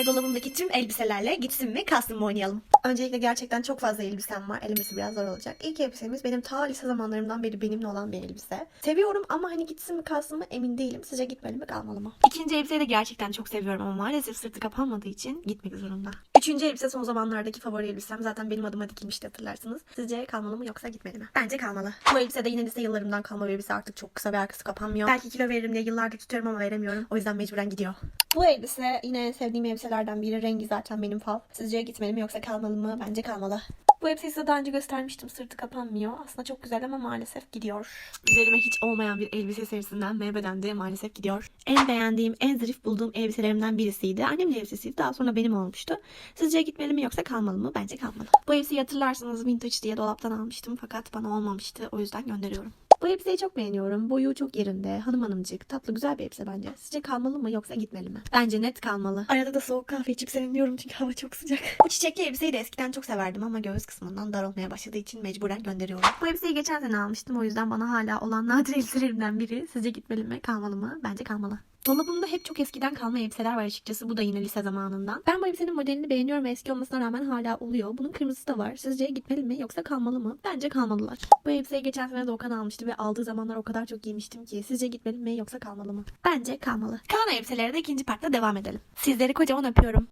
Lise dolabımdaki tüm elbiselerle gitsin mi kalsın mı oynayalım. Öncelikle gerçekten çok fazla elbisem var. Elemesi biraz zor olacak. İlk elbisemiz benim ta lise zamanlarımdan beri benimle olan bir elbise. Seviyorum ama hani gitsin mi kalsın mı emin değilim. Sizce gitmeli mi kalmalı mı? İkinci elbiseyi de gerçekten çok seviyorum ama maalesef sırtı kapanmadığı için gitmek zorunda. Üçüncü elbise son zamanlardaki favori elbisem. Zaten benim adıma dikilmişti hatırlarsınız. Sizce kalmalı mı yoksa gitmeli mi? Bence kalmalı. Bu elbise de yine lise yıllarımdan kalma bir elbise artık çok kısa ve arkası kapanmıyor. Belki kilo veririm diye yıllardır tutuyorum ama veremiyorum. O yüzden mecburen gidiyor. Bu elbise yine sevdiğim elbiselerden biri. Rengi zaten benim fav. Sizce gitmeli mi yoksa kalmalı mı? Bence kalmalı. Bu elbiseyi size daha önce göstermiştim. Sırtı kapanmıyor. Aslında çok güzel ama maalesef gidiyor. Üzerime hiç olmayan bir elbise serisinden Meybe'den de maalesef gidiyor. En beğendiğim, en zarif bulduğum elbiselerimden birisiydi. Annemin elbisesiydi. Daha sonra benim olmuştu. Sizce gitmeli mi yoksa kalmalı mı? Bence kalmalı. Bu elbiseyi hatırlarsınız vintage diye dolaptan almıştım fakat bana olmamıştı. O yüzden gönderiyorum. Bu elbiseyi çok beğeniyorum. Boyu çok yerinde. Hanım hanımcık. Tatlı güzel bir elbise bence. Sizce kalmalı mı yoksa gitmeli mi? Bence net kalmalı. Arada da soğuk kahve içip serinliyorum çünkü hava çok sıcak. Bu çiçekli elbiseyi de eskiden çok severdim ama göğüs kısmından dar olmaya başladığı için mecburen gönderiyorum. Bu elbiseyi geçen sene almıştım. O yüzden bana hala olan nadir elbiselerimden biri. Sizce gitmeli mi? Kalmalı mı? Bence kalmalı. Dolabımda hep çok eskiden kalma elbiseler var açıkçası. Bu da yine lise zamanından. Ben bu elbisenin modelini beğeniyorum ve eski olmasına rağmen hala oluyor. Bunun kırmızısı da var. Sizce gitmeli mi yoksa kalmalı mı? Bence kalmalılar. Bu elbiseyi geçen sene Doğukan almıştı ve aldığı zamanlar o kadar çok giymiştim ki. Sizce gitmeli mi yoksa kalmalı mı? Bence kalmalı. Kalan elbiselere de ikinci partta devam edelim. Sizleri kocaman öpüyorum.